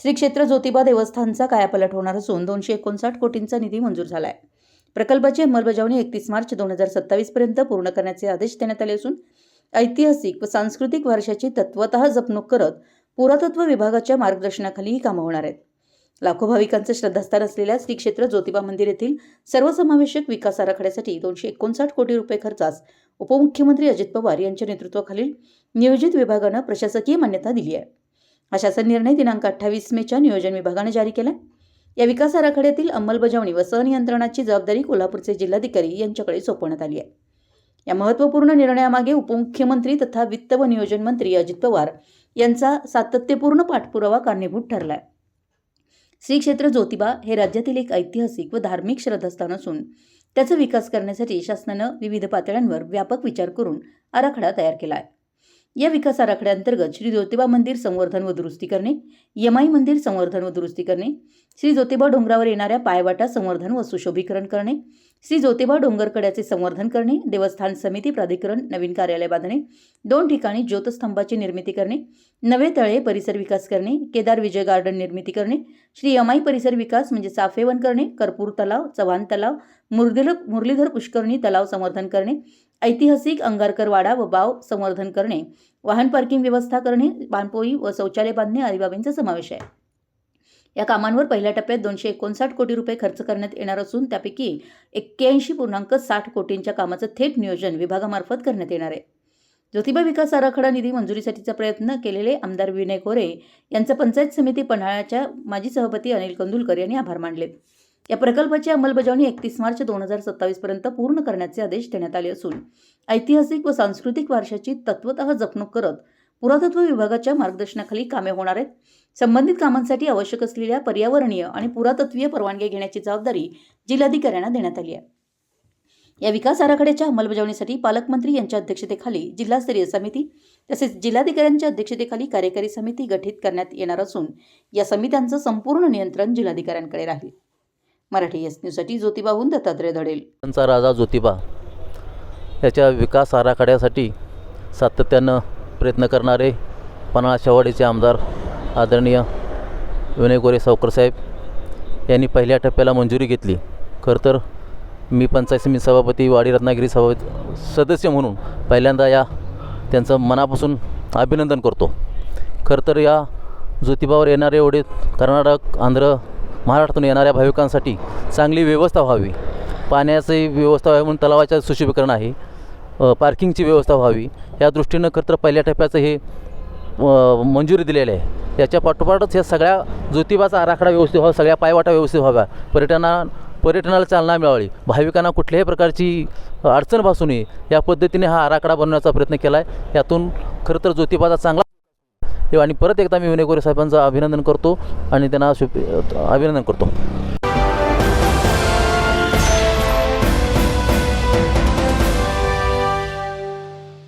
श्री क्षेत्र ज्योतिबा देवस्थानचा कायापलट होणार असून दोनशे एकोणसाठ कोटींचा निधी मंजूर झाला आहे प्रकल्पाची अंमलबजावणी एकतीस मार्च दोन हजार सत्तावीसपर्यंत पूर्ण करण्याचे आदेश देण्यात आले असून ऐतिहासिक व सांस्कृतिक वारशाची तत्वत जपणूक करत पुरातत्व विभागाच्या मार्गदर्शनाखाली ही कामं होणार आहेत. लाखो भाविकांचं श्रद्धास्थान असलेल्या श्री क्षेत्र ज्योतिबा मंदिर येथील सर्वसमावेशक विकास आराखड्यासाठी दोनशे एकोणसाठ कोटी रुपये खर्चास उपमुख्यमंत्री अजित पवार यांच्या नेतृत्वाखालील नियोजित विभागानं प्रशासकीय मान्यता दिली आहे. अशाचा निर्णय दिनांक अठ्ठावीस मेच्या नियोजन विभागाने जारी केला या विकास आराखड्यातील अंमलबजावणी व संनियंत्रणाची जबाबदारी कोल्हापूरचे जिल्हाधिकारी यांच्याकडे सोपवण्यात आली आहे. या महत्त्वपूर्ण निर्णयामागे उपमुख्यमंत्री तथा वित्त व नियोजन मंत्री अजित पवार यांचा सातत्यपूर्ण पाठपुरावा कारणीभूत ठरला आहे श्री क्षेत्र ज्योतिबा हे राज्यातील एक ऐतिहासिक व धार्मिक श्रद्धास्थान असून त्याचा विकास करण्यासाठी शासनानं विविध पातळ्यांवर व्यापक विचार करून आराखडा तयार केला आहे. या विकास आराखड्याअंतर्गत श्री ज्योतिबा मंदिर संवर्धन व दुरुस्ती करणे यमाई मंदिर संवर्धन व दुरुस्ती करणे श्री ज्योतिबा डोंगरावर येणाऱ्या पायवाटा संवर्धन व सुशोभीकरण करणे श्री ज्योतिबा डोंगरकड्याचे संवर्धन करणे देवस्थान समिती प्राधिकरण नवीन कार्यालय बांधणे दोन ठिकाणी ज्योतस्तंभाची निर्मिती करणे नवे तळे परिसर विकास करणे केदार विजय गार्डन निर्मिती करणे श्री यमाई परिसर विकास म्हणजे साफेवन करणे कर्पूर तलाव चव्हाण तलाव मुरलीधर मुरलीधर पुष्करणी तलाव संवर्धन करणे ऐतिहासिक अंगारकर वाडा व बाव संवर्धन करणे वाहन पार्किंग व्यवस्था करणे बांधपोई व शौचालय बांधणे आदी बाबींचा समावेश आहे. या कामांवर पहिल्या टप्प्यात दोनशे एकोणसाठ कोटी रुपये खर्च करण्यात येणार असून त्यापैकी एक्क्याऐंशी पूर्णांक साठ कोटींच्या कामाचं थेट नियोजन विभागामार्फत करण्यात येणार आहे. ज्योतिबा विकास आराखडा निधी मंजुरीसाठीचा प्रयत्न केलेले आमदार विनय कोरे यांचा पंचायत समिती पन्हाळ्याच्या माजी सभापती अनिल कंदुलकर यांनी आभार मानले. या प्रकल्पाची अंमलबजावणी एकतीस मार्च दोन हजार सत्तावीसपर्यंत पूर्ण करण्याचे आदेश देण्यात आले असून ऐतिहासिक व सांस्कृतिक वारशाची तत्वत जपणूक करत पुरातत्व विभागाच्या मार्गदर्शनाखाली कामे होणार आहेत. संबंधित कामांसाठी आवश्यक असलेल्या पर्यावरणीय आणि पुरातत्वीय परवानगी घेण्याची जबाबदारी जिल्हाधिकाऱ्यांना देण्यात आली आहे. या विकास आराखड्याच्या अंमलबजावणीसाठी पालकमंत्री यांच्या अध्यक्षतेखाली जिल्हास्तरीय समिती तसेच जिल्हाधिकाऱ्यांच्या अध्यक्षतेखाली कार्यकारी समिती गठीत करण्यात येणार असून या समित्यांचं संपूर्ण नियंत्रण जिल्हाधिकाऱ्यांकडे राहील. मराठी एस न्यूजसाठी ज्योतिबाहून दत्तात्रय धडेल. त्यांचा राजा ज्योतिबा याच्या विकास आराखड्यासाठी सातत्यानं प्रयत्न करणारे पन्हाळा शेवाडीचे आमदार आदरणीय विनय गोरे सावकर यांनी पहिल्या टप्प्याला मंजुरी घेतली. खरं तर मी पंचायत समिती सभापती वाडी रत्नागिरी सभा सदस्य म्हणून पहिल्यांदा या त्यांचं मनापासून अभिनंदन करतो. खरं तर या ज्योतिबावर येणारे एवढे कर्नाटक आंध्र महाराष्ट्रातून येणाऱ्या भाविकांसाठी चांगली व्यवस्था व्हावी. पाण्याची व्यवस्था व्हावी म्हणून तलावाच्या सुशोभीकरण आहे. पार्किंगची व्यवस्था व्हावी. या दृष्टीनं खरं तर पहिल्या टप्प्याचं हे मंजुरी दिलेली आहे. याच्या पाठोपाठच या सगळ्या ज्योतिबाचा आराखडा व्यवस्थित व्हावा सगळ्या पायवाटा व्यवस्थित व्हाव्या. पर्यटना पर्यटनाला चालना मिळावी. भाविकांना कुठल्याही प्रकारची अडचण भासू नये. या पद्धतीने हा आराखडा बनवण्याचा प्रयत्न केला आहे यातून खरं तर ज्योतिबाचा चांगला आणि परत एकदा मी विनय गोरे साहेबांचं अभिनंदन करतो आणि त्यांना शुभ अभिनंदन करतो.